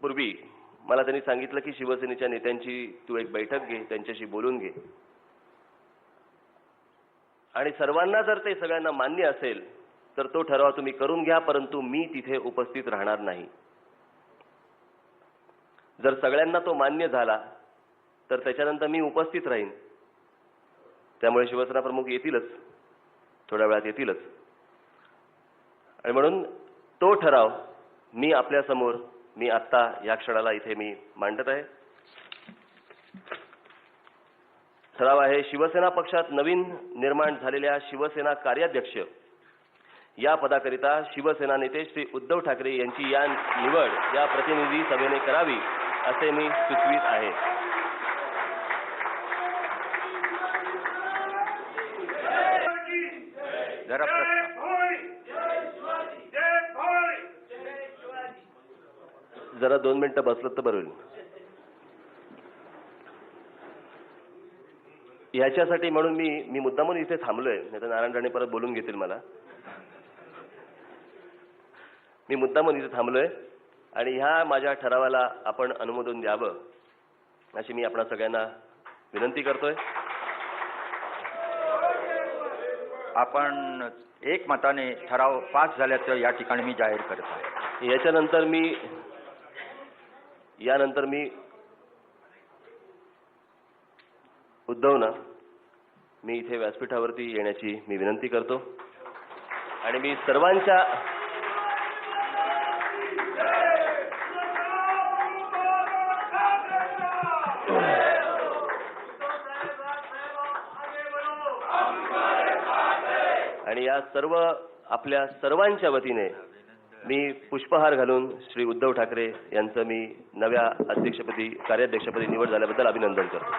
पूर्वी मला त्यांनी सांगितलं की शिवसेनेच्या नेत्यांची तू एक बैठक घे त्यांच्याशी बोलून घे. आणि सर्वांना जर ते सगळ्यांना मान्य असेल तर तो ठराव तुम्ही करून घ्या परंतु मी तिथे उपस्थित राहणार नाही. जर सगळ्यांना तो मान्य झाला तर त्याच्यानंतर मी उपस्थित राहीन. त्यामुळे शिवसेना प्रमुख येतीलच. थोड्या वेळात येतीलच. आणि म्हणून तो ठराव मी आपल्यासमोर मी आत्ता या क्षणाला इथे मी मांडत आहे. ठराव आहे शिवसेना पक्षात नवीन निर्माण झालेल्या शिवसेना कार्याध्यक्ष. या पदाकरिता शिवसेना नेते श्री उद्धव ठाकरे यांची या निवड या प्रतिनिधी सभेने करावी असे मी सुचवित आहे. जरा दोन मिनिटं बसलं तर बरं होईल. ह्याच्यासाठी म्हणून मी मी मुद्दामून इथे थांबलोय. नाही तर नारायण राणे परत बोलून घेतील मला. मी मुद्दामून इथे थांबलोय. आणि ह्या माझ्या ठरावाला आपण अनुमोदन द्यावं अशी मी आपणा सगळ्यांना विनंती करतोय. आपण एक मताने ठराव पास झाल्याचं या ठिकाणी मी जाहीर करत आहे. याच्यानंतर मी यानंतर मी उद्धवना मी इथे व्यासपीठावरती येण्याची मी विनंती करतो. आणि मी सर्वांच्या आणि या सर्व आपल्या सर्वांच्या वतीने मी पुष्पहार घालून श्री उद्धव ठाकरे यांचं मी नव्या अध्यक्षपदी कार्याध्यक्षपदी निवड झाल्याबद्दल अभिनंदन करतो.